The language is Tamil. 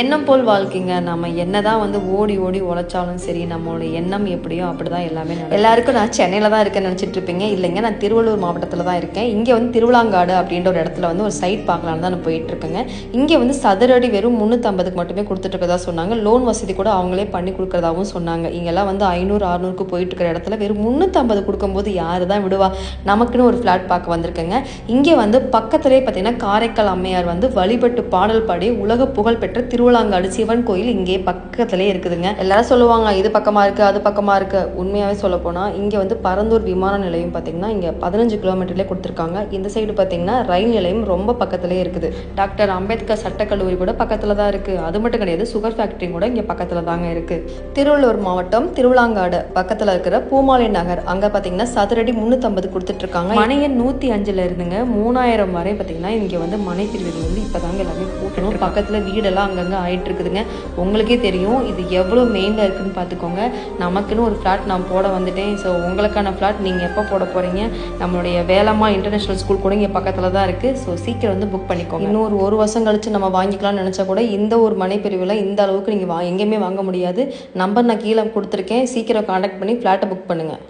எண்ணம் போல் வாழ்க்கைங்க. நம்ம என்னதான் வந்து ஓடி ஓடி உழைச்சாலும் சரி நம்மளோட எண்ணம் எப்படியோ அப்படிதான் எல்லாமே எல்லாருக்கும் நான் சென்னையில் தான் இருக்கேன்னு நினச்சிட்டு இருப்பீங்க. இல்லைங்க நான் திருவள்ளூர் மாவட்டத்தில் தான் இருக்கேன். இங்கே வந்து திருவிழாங்காடு அப்படின்ற ஒரு இடத்துல வந்து ஒரு சைட் பார்க்கலான்னு தான் நான் போயிட்டு இருக்கேங்க. இங்கே வந்து சதுரடி வெறும் முந்நூற்றம்பதுக்கு மட்டுமே கொடுத்துட்டு இருக்கதா சொன்னாங்க. லோன் வசதி கூட அவங்களே பண்ணி கொடுக்குறதாகவும் சொன்னாங்க. இங்கெல்லாம் வந்து ஐநூறு அறுநூறுக்கு போயிட்டு இருக்கிற இடத்துல வெறும் முந்நூற்றம்பது கொடுக்கும்போது யார் தான் விடுவா? நமக்குன்னு ஒரு ஃப்ளாட் பார்க்க வந்திருக்கேங்க. இங்கே வந்து பக்கத்துலேயே பார்த்தீங்கன்னா காரைக்கால் அம்மையார் வந்து வழிபட்டு பாடல் பாடி உலக புகழ் பெற்ற திருவிழாங்காடு சிவன் கோயில் இங்கே பக்கத்திலே இருக்குதுங்க. எல்லாரும் சொல்லுவாங்க இது பக்கமாக இருக்குது அது பக்கமாக இருக்குது உண்மையாகவே சொல்ல போனால் இங்கே வந்து பரந்தூர் விமான நிலையம் பார்த்தீங்கன்னா இங்கே பதினஞ்சு கிலோமீட்டர்லேயே கொடுத்துருக்காங்க. இந்த சைடு பார்த்தீங்கன்னா ரயில் நிலையம் ரொம்ப பக்கத்துலேயே இருக்குது. டாக்டர் அம்பேத்கர் சட்டக்கல்லூரி கூட பக்கத்தில் தான் இருக்குது அது மட்டும் கிடையாது சுகர் ஃபேக்ட்ரி கூட இங்கே பக்கத்தில் தாங்க இருக்குது திருவள்ளூர் மாவட்டம் திருவிழாங்காடு பக்கத்தில் இருக்கிற பூமாலை நகர். அங்கே பார்த்தீங்கன்னா சதுரடி முந்நூற்றம்பது கொடுத்துட்ருக்காங்க மனையன் நூற்றி அஞ்சில் இருந்துங்க. மூணாயிரம் வரை பார்த்தீங்கன்னா இங்கே வந்து மனை பிரிவுகள் வந்து இப்போ தாங்க எல்லாமே கூட்டணும் பக்கத்தில் வீடெல்லாம் அங்கங்கே ஆயிட்டு இருக்குதுங்க உங்களுக்கே தெரியும் இது எவ்வளோ மெயினில் இருக்குன்னு பார்த்துக்கோங்க நமக்குன்னு ஒரு ஃப்ளாட் நான் போட வந்துட்டேன். ஸோ உங்களுக்கான ஃப்ளாட் நீங்கள் எப்போ போட போகிறீங்க நம்மளுடைய வேலம்மா இன்டர்நேஷ்னல் ஸ்கூல் கூட இங்கே பக்கத்தில் தான் இருக்குது ஸோ சீக்கிரம் வந்து புக் பண்ணிக்கோங்க. இன்னும் ஒரு ஒரு வருஷம் கழிச்சு நம்ம வாங்கிக்கலாம்னு நினச்சா கூட இந்த ஒரு மனைப்பிரிவில் இந்த அளவுக்கு நீங்கள் வா எங்கேயுமே வாங்க முடியாது. நம்பர் நான் கீழே கொடுத்துருக்கேன். சீக்கிரம் காண்டாக்ட் பண்ணி ஃப்ளாட்டை புக் பண்ணுங்கள்